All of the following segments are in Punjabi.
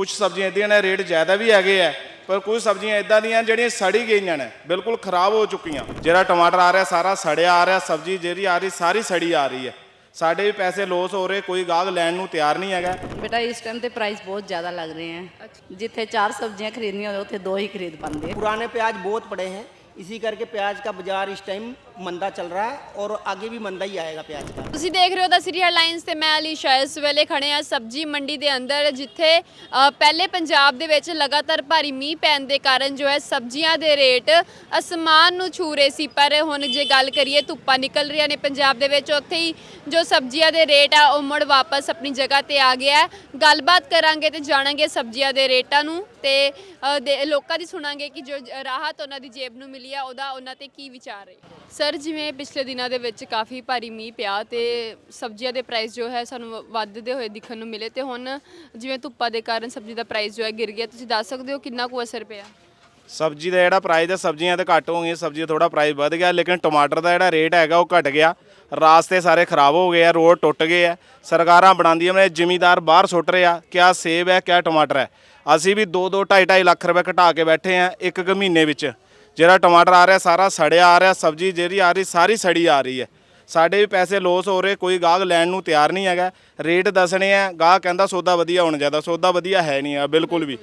ਕੁਝ ਸਬਜ਼ੀਆਂ ਇਦਾਂ ਨੇ ਰੇਟ ਜ਼ਿਆਦਾ ਵੀ ਹੈਗੇ ਆ ਪਰ ਕੁਝ ਸਬਜ਼ੀਆਂ ਇਦਾਂ ਦੀਆਂ ਜਿਹੜੀਆਂ ਸੜੀ ਗਈਆਂ ਨੇ ਬਿਲਕੁਲ ਖਰਾਬ ਹੋ ਚੁੱਕੀਆਂ। ਜਿਹੜਾ ਟਮਾਟਰ ਆ ਰਿਹਾ ਸਾਰਾ ਸੜਿਆ ਆ ਰਿਹਾ ਸਬਜ਼ੀ ਜਿਹੜੀ ਆ ਰਹੀ ਸਾਰੀ ਸੜੀ ਆ ਰਹੀ ਹੈ। ਸਾਡੇ ਵੀ ਪੈਸੇ ਲੋਸ ਹੋ ਰਹੇ ਕੋਈ ਗਾਹਕ ਲੈਣ ਨੂੰ ਤਿਆਰ ਨਹੀਂ ਹੈਗਾ। ਬੇਟਾ ਇਸ ਟਾਈਮ ਤੇ ਪ੍ਰਾਈਸ ਬਹੁਤ ਜ਼ਿਆਦਾ ਲੱਗ ਰਹੇ ਹੈ ਜਿੱਥੇ ਚਾਰ ਸਬਜ਼ੀਆਂ ਖਰੀਦਣੀਆਂ ਹੁੰਦੀਆਂ ਉੱਥੇ ਦੋ ਹੀ ਖਰੀਦ ਪਾਉਂਦੇ ਪੁਰਾਣੇ ਪਿਆਜ਼ ਬਹੁਤ ਪੜੇ ਹੈ। इसी करके प्याज का बाजार इस टाइम मंदा चल रहा है और आगे भी मंदा ही आएगा प्याज का ਤੁਸੀਂ ਦੇਖ ਰਹੇ ਹੋ ਦਾ ਸਿਟੀ ਹੈਡਲਾਈਨਸ ਤੇ ਮੈਂ ਅਲੀ ਸ਼ਾਹ ਇਸ ਵੇਲੇ ਖੜੇ ਆ ਸਬਜੀ ਮੰਡੀ ਦੇ ਅੰਦਰ ਜਿੱਥੇ ਅ, ਪਹਿਲੇ ਪੰਜਾਬ ਦੇ ਵਿੱਚ ਲਗਾਤਾਰ ਭਾਰੀ ਮੀਂਹ ਪੈਣ ਦੇ ਕਾਰਨ ਜੋ ਹੈ ਸਬਜ਼ੀਆਂ ਦੇ ਰੇਟ ਅਸਮਾਨ ਨੂੰ ਛੂ ਰਹੇ ਸੀ ਪਰ ਹੁਣ ਜੇ ਗੱਲ ਕਰੀਏ ਧੁੱਪਾਂ ਨਿਕਲ ਰਹੀਆਂ ਨੇ ਪੰਜਾਬ ਦੇ ਵਿੱਚ ਉੱਥੇ ਹੀ ਜੋ ਸਬਜ਼ੀਆਂ ਦੇ ਰੇਟ ਆ ਉਹ ਮੁੜ ਵਾਪਸ ਆਪਣੀ ਜਗ੍ਹਾ ਤੇ ਆ ਗਿਆ ਹੈ ਗੱਲਬਾਤ ਕਰਾਂਗੇ ਤੇ ਜਾਣਾਂਗੇ ਸਬਜ਼ੀਆਂ ਦੇ ਰੇਟਾਂ ਨੂੰ ਤੇ ਅ, ਦੇ- ਲੋਕਾਂ ਦੀ ਸੁਣਾਂਗੇ ਕਿ ਜੋ ਜ- ਰਾਹਤ ਉਹਨਾਂ ਦੀ ਜੇਬ ਨੂੰ ਮਿਲੀ ਆ ਉਹਦਾ ਉਹਨਾਂ ਤੇ ਕੀ ਵਿਚਾਰ ਹੈ? ਸਰ ਜਿਵੇਂ ਪਿਛਲੇ ਦਿਨਾਂ ਦੇ ਵਿੱਚ ਕਾਫੀ ਭਾਰੀ ਮੀਂਹ ਪਿਆ ਤੇ ਸਬਜ਼ੀਆਂ ਦੇ ਪ੍ਰਾਈਸ ਜੋ ਹੈ ਸਾਨੂੰ ਵ- ਵੱਧਦੇ ਹੋਏ ਦਿਖਣ ਨੂੰ ਮਿਲੇ ਤੇ ਹੁਣ ਜਿਵੇਂ ਧੁੱਪਾਂ ਦੇ ਕਾਰਨ ਸਬਜ਼ੀ ਦਾ ਪ੍ਰਾਈਸ ਜੋ ਹੈ ਗਿਰ ਗਿਆ ਤੁਸੀਂ ਦੱਸ ਸਕਦੇ ਹੋ ਕਿੰਨਾ ਕੁ ਅਸਰ ਪਿਆ? ਸਬਜ਼ੀ ਦਾ ਜਿਹੜਾ ਪ੍ਰਾਈਸ ਹੈ ਸਬਜ਼ੀਆਂ ਤੇ ਘੱਟ ਹੋ ਗਈਆਂ ਸਬਜ਼ੀ ਦਾ ਥੋੜਾ ਪ੍ਰਾਈਸ ਵੱਧ ਗਿਆ ਲੇਕਿਨ ਟਮਾਟਰ ਦਾ ਜਿਹੜਾ ਰੇਟ ਹੈਗਾ ਉਹ ਘਟ ਗਿਆ। ਰਾਸਤੇ ਸਾਰੇ ਖਰਾਬ ਹੋ ਗਏ ਆ ਰੋਡ ਟੁੱਟ ਗਏ ਆ ਸਰਕਾਰਾਂ ਬਣਾਉਂਦੀਆਂ ਨੇ ਜ਼ਿਮੀਦਾਰ ਬਾਹਰ ਸੁੱਟ ਰਹੇ ਆ ਕਿਆ ਸੇਬ ਹੈ ਕਿਆ ਟਮਾਟਰ ਹੈ। ਅਸੀਂ ਵੀ 2 2 2.5 2.5 ਲੱਖ ਰੁਪਏ ਘਟਾ ਕੇ ਬੈਠੇ ਆ ਇੱਕ ਕੁ ਮਹੀਨੇ ਵਿੱਚ। ਜਿਹੜਾ ਟਮਾਟਰ ਆ ਰਿਹਾ, ਸਾਰਾ ਸੜਿਆ ਆ ਰਿਹਾ, ਸਬਜ਼ੀ ਜਿਹੜੀ ਆ ਰਹੀ, ਸਾਰੀ ਸੜੀ ਆ ਰਹੀ ਹੈ। ਸਾਡੇ ਵੀ ਪੈਸੇ ਲੋਸ ਹੋ ਰਹੇ, ਕੋਈ ਗਾਹਕ ਲੈਣ ਨੂੰ ਤਿਆਰ ਨਹੀਂ ਹੈਗਾ। ਰੇਟ ਦੱਸਣੇ ਆ, ਗਾਹਕ ਕਹਿੰਦਾ ਸੌਦਾ ਵਧੀਆ ਹੋਣਾ ਚਾਹੀਦਾ, ਸੌਦਾ ਵਧੀਆ ਹੈ ਨਹੀਂ ਆ, ਬਿਲਕੁਲ ਵੀ।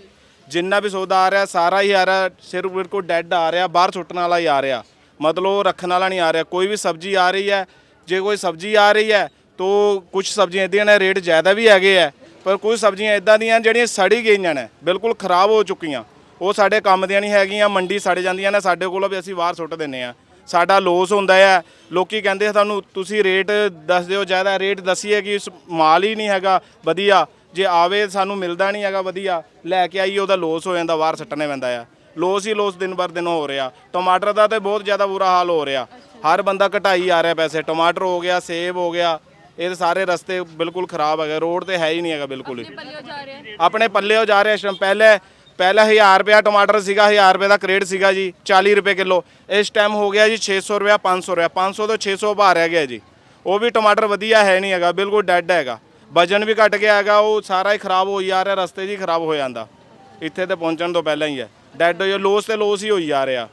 ਜਿੰਨਾ ਵੀ ਸੌਦਾ ਆ ਰਿਹਾ, ਸਾਰਾ ਹੀ ਆ ਰਿਹਾ, ਸਿਰਫ ਬਿਲਕੁਲ ਡੈੱਡ ਆ ਰਿਹਾ, ਬਾਹਰ ਸੁੱਟਣ ਵਾਲਾ ਹੀ ਆ ਰਿਹਾ। ਮਤਲਬ ਉਹ ਰੱਖਣ ਵਾਲਾ ਨਹੀਂ ਆ ਰਿਹਾ, ਕੋਈ ਵੀ ਸਬਜ਼ੀ ਆ ਰਹੀ ਹੈ, ਜੇ ਕੋਈ ਸਬਜ਼ੀ ਆ ਰਹੀ ਹੈ, ਤੋ ਕੁਝ ਸਬਜ਼ੀਆਂ ਇਦਾਂ ਨੇ ਰੇਟ ਜ਼ਿਆਦਾ ਵੀ ਹੈਗੇ ਆ, ਪਰ ਕੁਝ ਸਬਜ਼ੀਆਂ ਇਦਾਂ ਦੀਆਂ ਜਿਹੜੀਆਂ ਸੜੀ ਗਈਆਂ ਨੇ, ਬਿਲਕੁਲ ਖਰਾਬ ਹੋ ਚੁੱਕੀਆਂ। ਉਹ ਸਾਡੇ ਕੰਮ ਦੀਆਂ ਨਹੀਂ ਹੈਗੀਆਂ ਮੰਡੀ ਸੜ ਜਾਂਦੀਆਂ ਨੇ ਸਾਡੇ ਕੋਲੋਂ ਵੀ ਅਸੀਂ ਬਾਹਰ ਸੁੱਟ ਦਿੰਨੇ ਆ ਸਾਡਾ ਲੋਸ ਹੁੰਦਾ ਹੈ। ਲੋਕੀ ਕਹਿੰਦੇ ਆ ਤੁਹਾਨੂੰ ਤੁਸੀਂ ਰੇਟ ਦੱਸ ਦਿਓ ਜ਼ਿਆਦਾ ਰੇਟ ਦਸੀਏ ਕਿ ਇਸ ਮਾਲ ਹੀ ਨਹੀਂ ਹੈਗਾ ਵਧੀਆ। ਜੇ ਆਵੇ ਸਾਨੂੰ ਮਿਲਦਾ ਨਹੀਂ ਹੈਗਾ ਵਧੀਆ। ਲੈ ਕੇ ਆਈਏ ਉਹਦਾ ਲੋਸ ਹੋ ਜਾਂਦਾ ਬਾਹਰ ਸੱਟਣੇ ਪੈਂਦਾ ਆ। ਲੋਸ ਹੀ ਲੋਸ ਦਿਨ ਬਰ ਦਿਨ ਹੋ ਰਿਹਾ। ਟਮਾਟਰ ਦਾ ਤੇ ਬਹੁਤ ਜ਼ਿਆਦਾ ਬੁਰਾ ਹਾਲ ਹੋ ਰਿਹਾ। ਹਰ ਬੰਦਾ ਘਟਾਈ ਆ ਰਿਹਾ ਪੈਸੇ। ਟਮਾਟਰ ਹੋ ਗਿਆ ਸੇਬ ਹੋ ਗਿਆ ਇਹ ਸਾਰੇ ਰਸਤੇ ਬਿਲਕੁਲ ਖਰਾਬ ਹੈਗੇ। ਰੋਡ ਤੇ ਹੈ ਹੀ ਨਹੀਂ ਹੈਗਾ ਬਿਲਕੁਲ। ਹੀ ਪੱਲਿਓ ਜਾ ਰਿਹਾ। ਆਪਣੇ ਪੱਲੇ ਹੋ ਜਾ ਰਿਹਾ ਇਸ ਟਾਈਮ ਪਹਿਲੇ ਪਹਿਲਾ 1000 ਰੁਪਿਆ ਟਮਾਟਰ ਸੀਗਾ 1000 ਰੁਪਏ ਦਾ ਕ੍ਰੇਟ ਸੀਗਾ ਜੀ 40 ਰੁਪਏ ਕਿਲੋ। ਇਸ ਟਾਈਮ ਹੋ ਗਿਆ ਜੀ 600 ਰੁਪਿਆ 500 ਰੁਪਿਆ 500 ਤੋਂ 600 ਭਾਅ ਰਹਿ ਗਿਆ ਜੀ। ਉਹ ਵੀ ਟਮਾਟਰ ਵਧੀਆ ਹੈ ਨਹੀਂ ਹੈਗਾ ਬਿਲਕੁਲ ਡੈੱਡ ਹੈਗਾ। ਵਜਨ ਵੀ ਘਟ ਗਿਆ ਹੈਗਾ ਉਹ ਸਾਰਾ ਹੀ ਖਰਾਬ ਹੋਈ ਜਾ ਰਿਹਾ ਰਸਤੇ 'ਚ ਹੀ ਖਰਾਬ ਹੋ ਜਾਂਦਾ। ਇੱਥੇ ਤੇ ਪਹੁੰਚਣ ਤੋਂ ਪਹਿਲਾਂ ਹੀ ਹੈ। ਡੈੱਡ ਹੋਈ ਲੋਸ ਤੇ ਲੋਸ ਹੀ ਹੋਈ ਜਾ ਰਿਹਾ।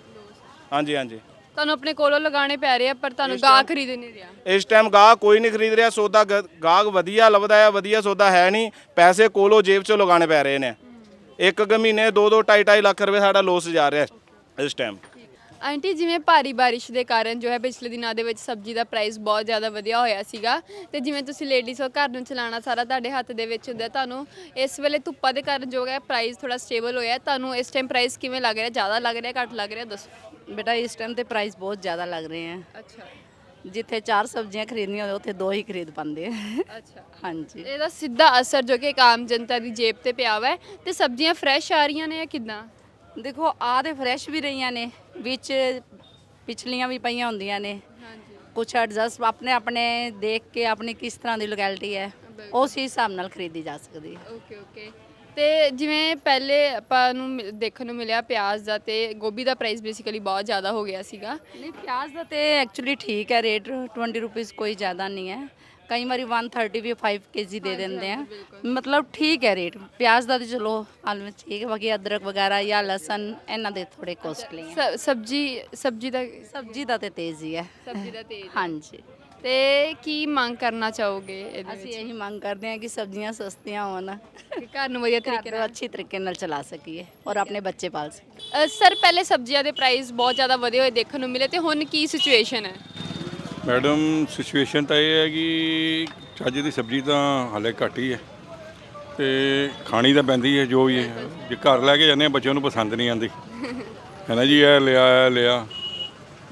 ਹਾਂਜੀ ਹਾਂਜੀ। ਤੁਹਾਨੂੰ ਆਪਣੇ ਕੋਲੋਂ ਲਗਾਉਣੇ ਪੈ ਰਹੇ ਆ ਪਰ ਤੁਹਾਨੂੰ ਗਾਹ ਖਰੀਦ ਨਹੀਂ ਰਿਹਾ। ਇਸ ਟਾਈਮ ਗਾਹਕ ਕੋਈ ਨਹੀਂ ਖਰੀਦ ਰਿਹਾ ਸੌਦਾ ਗ- ਗਾਹਕ ਵਧੀਆ ਲੱਭਦਾ ਹੈ ਵਧੀਆ ਸੌਦਾ ਹੈ ਨਹੀਂ। ਪੈਸੇ ਕੋਲੋਂ ਜੇਬ 'ਚੋਂ ਲਗਾਉਣੇ ਪੈ ਰਹੇ ਨੇ। ਇੱਕ ਕੁ ਮਹੀਨੇ 2 2 2.5 2.5 ਲੱਖ ਰੁਪਏ ਸਾਡਾ ਲੋਸ ਜਾ ਰਿਹਾ ਇਸ ਟਾਈਮ ਆਂਟੀ ਜਿਵੇਂ ਭਾਰੀ ਬਾਰਿਸ਼ ਦੇ ਕਾਰਨ ਜੋ ਹੈ ਪਿਛਲੇ ਦਿਨਾਂ ਦੇ ਵਿੱਚ ਸਬਜ਼ੀ ਦਾ ਪ੍ਰਾਈਸ ਬਹੁਤ ਜ਼ਿਆਦਾ ਵਧਿਆ ਹੋਇਆ ਸੀਗਾ। ਤੇ ਜਿਵੇਂ ਤੁਸੀਂ ਲੇਡੀਜ਼ ਹੋ ਘਰ ਨੂੰ ਚਲਾਉਣਾ ਸਾਰਾ ਤੁਹਾਡੇ ਹੱਥ ਦੇ ਵਿੱਚ ਹੁੰਦਾ ਤੁਹਾਨੂੰ ਇਸ ਵੇਲੇ ਧੁੱਪਾਂ ਦੇ ਕਾਰਨ ਜੋ ਹੈ ਪ੍ਰਾਈਸ ਥੋੜਾ ਸਟੇਬਲ ਹੋਇਆ। ਤੁਹਾਨੂੰ ਇਸ ਟਾਈਮ ਪ੍ਰਾਈਸ ਕਿਵੇਂ ਲੱਗ ਰਿਹਾ? ਜ਼ਿਆਦਾ ਲੱਗ ਰਿਹਾ ਘੱਟ ਲੱਗ ਰਿਹਾ? ਦੱਸੋ। ਬੇਟਾ ਇਸ ਟਾਈਮ ਤੇ ਪ੍ਰਾਈਸ ਬਹੁਤ ਜ਼ਿਆਦਾ ਲੱਗ ਰਹੇ हैं ਅੱਛਾ। ਜਿੱਥੇ ਚਾਰ ਸਬਜ਼ੀਆਂ ਖਰੀਦਣੀਆਂ ਹੋਵੇ ਉੱਥੇ ਦੋ ਹੀ ਖਰੀਦ ਪਾਉਂਦੇ ਆ। ਅੱਛਾ। ਹਾਂਜੀ। ਇਹਦਾ ਸਿੱਧਾ ਅਸਰ ਜੋ ਕਿ ਇੱਕ ਆਮ ਜਨਤਾ ਦੀ ਜੇਬ ਤੇ ਪਿਆ ਵਾ। ਹੈ ਤੇ ਸਬਜ਼ੀਆਂ ਫਰੈਸ਼ ਆ ਰਹੀਆਂ ਨੇ ਜਾਂ ਕਿਦਾਂ? ਦੇਖੋ ਆ ਤੇ ਫਰੈਸ਼ ਵੀ ਰਹੀਆਂ ਨੇ ਵਿੱਚ ਪਿਛਲੀਆਂ ਵੀ ਪਈਆਂ ਹੁੰਦੀਆਂ ਨੇ। ਹਾਂਜੀ। ਕੁਛ ਐਡਜਸਟ ਆਪਣੇ ਆਪਣੇ ਦੇਖ ਕੇ ਆਪਣੀ ਕਿਸ ਤਰ੍ਹਾਂ ਦੀ ਲੋਕੈਲਿਟੀ ਹੈ ਉਸ ਹਿਸਾਬ ਨਾਲ ਖਰੀਦੀ ਜਾ ਸਕਦੀ ਹੈ। Okay okay. ਤੇ ਜਿਵੇਂ ਪਹਿਲੇ ਆਪਾਂ ਨੂੰ ਮਿ- ਦੇਖਣ ਨੂੰ ਮਿਲਿਆ ਪਿਆਜ਼ ਦਾ ਤੇ ਗੋਭੀ ਦਾ ਪ੍ਰਾਈਸ ਬੇਸਿਕਲੀ ਬਹੁਤ ਜ਼ਿਆਦਾ ਹੋ ਗਿਆ ਸੀਗਾ। ਨਹੀਂ ਪਿਆਜ਼ ਦਾ ਤੇ ਐਕਚੁਅਲੀ ਠੀਕ ਹੈ ਰੇਟ 20 ਰੁਪਏ ਕੋਈ ਜ਼ਿਆਦਾ ਨਹੀਂ ਹੈ। ਕਈ ਵਾਰੀ 130 ਵੀ 5 ਕੇਜੀ ਦੇ ਦਿੰਦੇ ਆ। ਮਤਲਬ ਠੀਕ ਹੈ ਰੇਟ ਪਿਆਜ਼ ਦਾ ਤੇ ਚਲੋ ਆਲਮੋਸਟ ਠੀਕ ਹੈ ਬਾਕੀ ਅਦਰਕ ਵਗੈਰਾ ਜਾਂ ਲਸਣ ਇਹਨਾਂ ਦੇ ਥੋੜੇ ਕੋਸਟਲੀ ਹੈ ਸ- ਸਬਜੀ ਸਬਜੀ ਦਾ ਸਬਜ਼ੀ ਦਾ ਤੇ ਤੇਜ਼ੀ ਹੈ ਸਬਜੀ ਦਾ ਤੇਲ ਹਾਂਜੀ। ਤੇ ਕੀ ਮੰਗ ਕਰਨਾ ਚਾਹੋਗੇ ਇਹਦੇ ਅਸੀਂ ਇਹੀ ਮੰਗ ਕਰਦੇ ਹਾਂ ਕਿ ਸਬਜ਼ੀਆਂ ਸਸਤੀਆਂ ਹੋਣ। ਕਿ ਘਰ ਨੂੰ ਵਧੀਆ ਤਰੀਕੇ ਨੂੰ ਅੱਛੀ ਤਰੀਕੇ ਨਾਲ ਚਲਾ ਸਕੀਏ ਔਰ ਆਪਣੇ ਬੱਚੇ ਪਾਲ ਸਕੀਏ। ਨਾਲ ਸਰ ਪਹਿਲੇ ਸਬਜ਼ੀਆਂ ਦੇ ਪ੍ਰਾਈਸ ਬਹੁਤ ਜ਼ਿਆਦਾ ਵਧੇ ਹੋਏ ਦੇਖਣ ਨੂੰ ਮਿਲੇ ਤੇ ਹੁਣ ਕੀ ਸਿਚੁਏਸ਼ਨ ਹੈ? ਮੈਡਮ ਸਿਚੁਏਸ਼ਨ ਤਾਂ ਇਹ ਹੈ ਕਿ ਚੱਜ ਦੀ ਸਬਜ਼ੀ ਤਾਂ ਹਾਲੇ ਘੱਟ ਹੀ ਹੈ ਤੇ ਖਾਣੀ ਤਾਂ ਪੈਂਦੀ ਹੈ ਜੋ ਵੀ ਹੈ। ਜੇ ਘਰ ਲੈ ਕੇ ਜਾਂਦੇ ਆ ਬੱਚਿਆਂ ਨੂੰ ਪਸੰਦ ਨਹੀਂ ਆਉਂਦੀ। ਹੈ ਨਾ ਜੀ ਇਹ ਲਿਆ ਇਹ ਲਿਆ।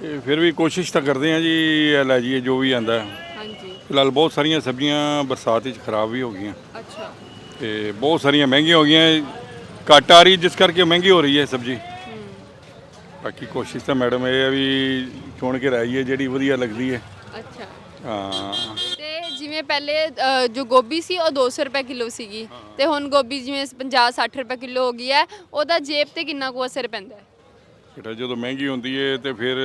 ਤੇ ਫਿਰ ਵੀ ਕੋਸ਼ਿਸ਼ ਤਾਂ ਕਰਦੇ ਆ ਜੀ ਇਹ ਲੈ ਜਾਈਏ ਜੋ ਵੀ ਆਂਦਾ। ਹਾਂਜੀ। ਫਿਲਹਾਲ ਬਹੁਤ ਸਾਰੀਆਂ ਸਬਜ਼ੀਆਂ ਬਰਸਾਤ ਵਿੱਚ ਖਰਾਬ ਵੀ ਹੋ ਗਈਆਂ। ਅੱਛਾ। ਤੇ ਬਹੁਤ ਸਾਰੀਆਂ ਮਹਿੰਗੀਆਂ ਹੋ ਗਈਆਂ। ਘੱਟ ਆ ਰਹੀ ਜਿਸ ਕਰਕੇ ਮਹਿੰਗੀ ਹੋ ਰਹੀ ਹੈ ਸਬਜ਼ੀ। ਬਾਕੀ ਕੋਸ਼ਿਸ਼ ਤਾਂ ਮੈਡਮ ਇਹ ਹੈ ਵੀ ਚੁਣ ਕੇ ਰਾਈਏ ਜਿਹੜੀ ਵਧੀਆ ਲੱਗਦੀ ਹੈ। ਅੱਛਾ। ਹਾਂ। ਤੇ ਜਿਵੇਂ ਪਹਿਲੇ ਅ, ਜੋ ਗੋਭੀ ਸੀ ਉਹ 200 ਰੁਪਏ ਕਿਲੋ ਸੀਗੀ। ਤੇ ਹੁਣ ਗੋਭੀ ਜਿਵੇਂ 50 60 ਰੁਪਏ ਕਿਲੋ ਹੋ ਗਈ ਹੈ ਉਹਦਾ ਜੇਬ ਤੇ ਕਿੰਨਾ ਕੁ ਅਸਰ ਪੈਂਦਾ ਹੈ? ਬੇਟਾ ਜਦੋਂ ਮਹਿੰਗੀ ਹੁੰਦੀ ਹੈ ਤੇ ਫਿਰ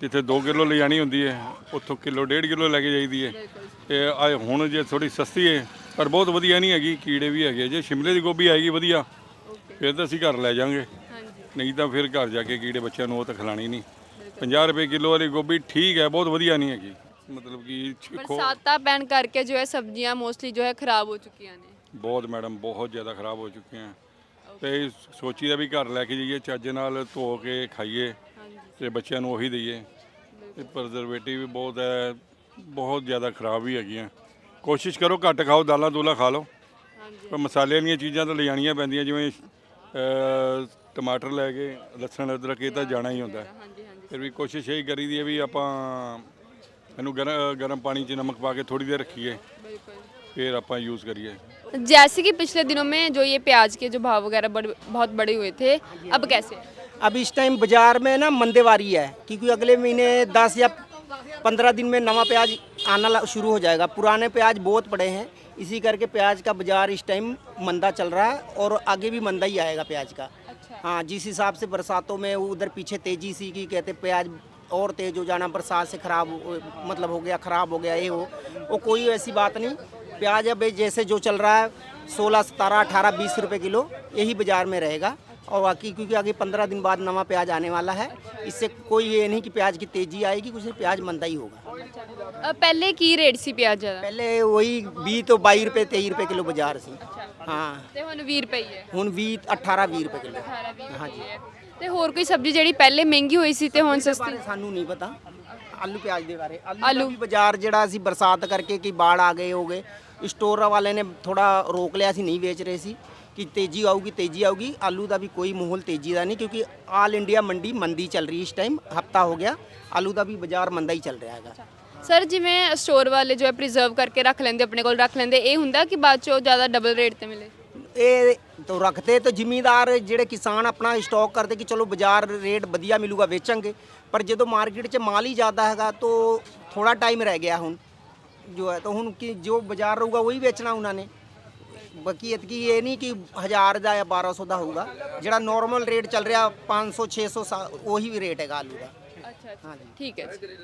ਜਿੱਥੇ 2 ਕਿਲੋ ਲੈ ਜਾਣੀ ਹੁੰਦੀ ਹੈ ਉੱਥੋਂ ਕਿਲੋ ਡੇਢ ਕਿਲੋ ਲੈ ਕੇ ਜਾਈਦੀ ਹੈ ਤੇ ਆ ਹੁਣ ਜੇ ਥੋੜੀ ਸਸਤੀ ਹੈ ਪਰ ਬਹੁਤ ਵਧੀਆ ਨਹੀਂ ਹੈਗੀ ਕੀੜੇ ਵੀ ਹੈਗੇ ਜੇ ਸ਼ਿਮਲੇ ਦੀ ਗੋਭੀ ਆਏਗੀ ਵਧੀਆ ਫਿਰ ਤਾਂ ਅਸੀਂ ਘਰ ਲੈ ਜਾਾਂਗੇ ਨਹੀਂ ਤਾਂ ਫਿਰ ਘਰ ਜਾ ਕੇ ਕੀੜੇ ਬੱਚਿਆਂ ਨੂੰ ਉਹ ਤਾਂ ਖਿਲਾਣੀ ਨਹੀਂ। 50 ਰੁਪਏ ਕਿਲੋ ਵਾਲੀ ਗੋਭੀ ਠੀਕ ਹੈ ਬਹੁਤ ਵਧੀਆ ਨਹੀਂ ਹੈਗੀ। ਮਤਲਬ ਕਿ ਬਰਸਾਤਾਂ ਪੈਣ ਕਰਕੇ ਜੋ ਹੈ ਸਬਜ਼ੀਆਂ ਮੋਸਟਲੀ ਜੋ ਹੈ ਖਰਾਬ ਹੋ ਚੁੱਕੀਆਂ ਨੇ। ਬਹੁਤ ਮੈਡਮ ਬਹੁਤ ਜ਼ਿਆਦਾ ਖਰਾਬ ਹੋ ਚੁੱਕੇ ਆ ਤੇ ਸੋਚੀਦਾ ਵੀ ਘਰ ਲੈ ਕੇ ਜਾਈਏ ਚੱਜ ਨਾਲ ਧੋ ਕੇ ਖਾਈਏ ਤੇ ਬੱਚਿਆਂ ਨੂੰ ਉਹੀ ਦਈਏ। ਤੇ ਪ੍ਰਜ਼ਰਵੇਟਿਵ ਵੀ ਬਹੁਤ ਹੈ ਬਹੁਤ ਜ਼ਿਆਦਾ ਖਰਾਬ ਵੀ ਹੈਗੀਆਂ। ਕੋਸ਼ਿਸ਼ ਕਰੋ ਘੱਟ ਖਾਓ ਦਾਲਾਂ ਦੂਲਾਂ ਖਾ ਲਓ। ਪਰ ਮਸਾਲੇ ਵਾਲੀਆਂ ਚੀਜ਼ਾਂ ਤਾਂ ਲਿਜਾਣੀਆਂ ਪੈਂਦੀਆਂ ਜਿਵੇਂ ਟਮਾਟਰ ਲੈ ਕੇ ਲਸਣ ਅਦਰਕ ਇਹ ਤਾਂ ਜਾਣਾ ਹੀ ਹੁੰਦਾ। ਫਿਰ ਵੀ ਕੋਸ਼ਿਸ਼ ਇਹ ਕਰੀ ਦੀ ਹੈ ਵੀ ਆਪਾਂ ਇਹਨੂੰ ਗਰ- ਗਰਮ ਪਾਣੀ 'ਚ ਨਮਕ ਪਾ ਕੇ ਥੋੜੀ ਦੇਰ ਰੱਖੀਏ। ਫਿਰ ਆਪਾਂ ਯੂਜ਼ ਕਰੀਏ। जैसे कि पिछले दिनों में जो ये प्याज के जो भाव वगैरह बड़, बहुत बड़े हुए थे अब कैसे? अब इस टाइम बाज़ार में ना मंदेवारी है क्योंकि अगले महीने दस या पंद्रह दिन में नवा प्याज आना शुरू हो जाएगा। पुराने प्याज बहुत पड़े हैं इसी करके प्याज का बाज़ार इस टाइम मंदा चल रहा है और आगे भी मंदा ही आएगा प्याज का। हाँ जिस हिसाब से बरसातों में उधर पीछे तेज़ी सी की कहते प्याज और तेज हो जाना बरसात से खराब मतलब हो गया खराब हो गया ये हो वो कोई ऐसी बात नहीं। प्याज अब जैसे जो चल रहा है सोलह सतारह अठारह बीस रुपए किलो यही बाजार में रहेगा और बाकी क्योंकि आगे पंद्रह दिन बाद नवा प्याज आने वाला है इससे कोई ये नहीं कि प्याज की तेजी आएगी कुछ नहीं प्याज मंदा ही होगा अ, पहले की रेट सी प्याज ज्यादा पहले वही बीस तो बाई रुपए तेई रुपए किलो बाजार से हाँ ਤੇ ਹੁਣ 20 ਰੁਪਏ ਹੀ ਹੈ हूँ बीस अठारह बीस रुपए किलो 18 20 ਰੁਪਏ ਹੈ ਤੇ ਹੋਰ ਕੋਈ ਸਬਜ਼ੀ ਜਿਹੜੀ ਪਹਿਲੇ ਮਹਿੰਗੀ ਹੋਈ ਸੀ ਤੇ ਹੁਣ ਸਸਤੀ ਬਾਰੇ ਸਾਨੂੰ ਨਹੀਂ ਪਤਾ ਆਲੂ ਪਿਆਜ਼ ਦੇ ਬਾਰੇ। ਆਲੂ। ਦਾ ਵੀ ਬਾਜ਼ਾਰ ਜਿਹੜਾ ਅਸੀਂ ਬਰਸਾਤ ਕਰਕੇ ਕਿ ਬਾੜ ਆ ਗਏ ਹੋ ਗਏ ਸਟੋਰ ਵਾਲੇ ਨੇ ਥੋੜਾ ਰੋਕ ਲਿਆ ਸੀ ਨਹੀਂ ਵੇਚ ਰਹੇ ਸੀ ਕਿ ਤੇਜ਼ੀ ਆਊਗੀ ਤੇਜ਼ੀ ਆਊਗੀ। ਆਲੂ ਦਾ ਵੀ ਕੋਈ ਮਾਹੌਲ ਤੇਜ਼ੀ ਦਾ ਨਹੀਂ ਕਿਉਂਕਿ ਆਲ ਇੰਡੀਆ ਮੰਡੀ ਮੰਦੀ ਚੱਲ ਰਹੀ ਇਸ ਟਾਈਮ ਹਫਤਾ ਹੋ ਗਿਆ। ਆਲੂ ਦਾ ਵੀ ਬਾਜ਼ਾਰ ਮੰਦਾ ਹੀ ਚੱਲ ਰਿਹਾ ਹੈਗਾ। ਸਰ ਜਿਵੇਂ ਸਟੋਰ ਵਾਲੇ ਜੋ ਹੈ ਪ੍ਰੀਜ਼ਰਵ ਕਰਕੇ ਰੱਖ ਲੈਂਦੇ ਆਪਣੇ ਕੋਲ ਰੱਖ ਲੈਂਦੇ ਇਹ ਹੁੰਦਾ ਕਿ ਬਾਅਦ ਚੋਂ ਜ਼ਿਆਦਾ ਡਬਲ ਰੇਟ ਤੇ ਮਿਲੇ? ਇਹ ਤਾਂ ਰੱਖਦੇ ਤਾਂ ਜ਼ਿਮੀਂਦਾਰ ਜਿਹੜੇ ਕਿਸਾਨ ਆਪਣਾ ਸਟਾਕ ਕਰਦੇ ਕਿ ਚਲੋ ਬਾਜ਼ਾਰ ਰੇਟ ਵਧੀਆ ਮਿਲੂਗਾ ਵੇਚਾਂਗੇ। ਪਰ ਜਦੋਂ ਮਾਰਕੀਟ 'ਚ ਮਾਲ ਹੀ ਜ਼ਿਆਦਾ ਹੈਗਾ ਤਾਂ ਥੋੜਾ ਟਾਈਮ ਰਹਿ ਗਿਆ ਹੁਣ। ਜੋ ਹੈ ਤਾਂ ਹੁਣ ਕੀ ਜੋ ਬਾਜ਼ਾਰ ਰਹੂਗਾ ਉਹੀ ਵੇਚਣਾ ਉਹਨਾਂ ਨੇ। ਬਾਕੀ ਇਤਕੀ ਇਹ ਨਹੀਂ ਕਿ 1000 ਦਾ ਜਾਂ 1200 ਦਾ ਹੋਊਗਾ। ਜਿਹੜਾ ਨਾਰਮਲ ਰੇਟ ਚੱਲ ਰਿਹਾ 500 600 ਸਾ- ਉਹੀ ਰੇਟ ਹੈਗਾ ਆਲੂ ਦਾ। ਅੱਛਾ ਅੱਛਾ। ਠੀਕ ਹੈ ਜੀ।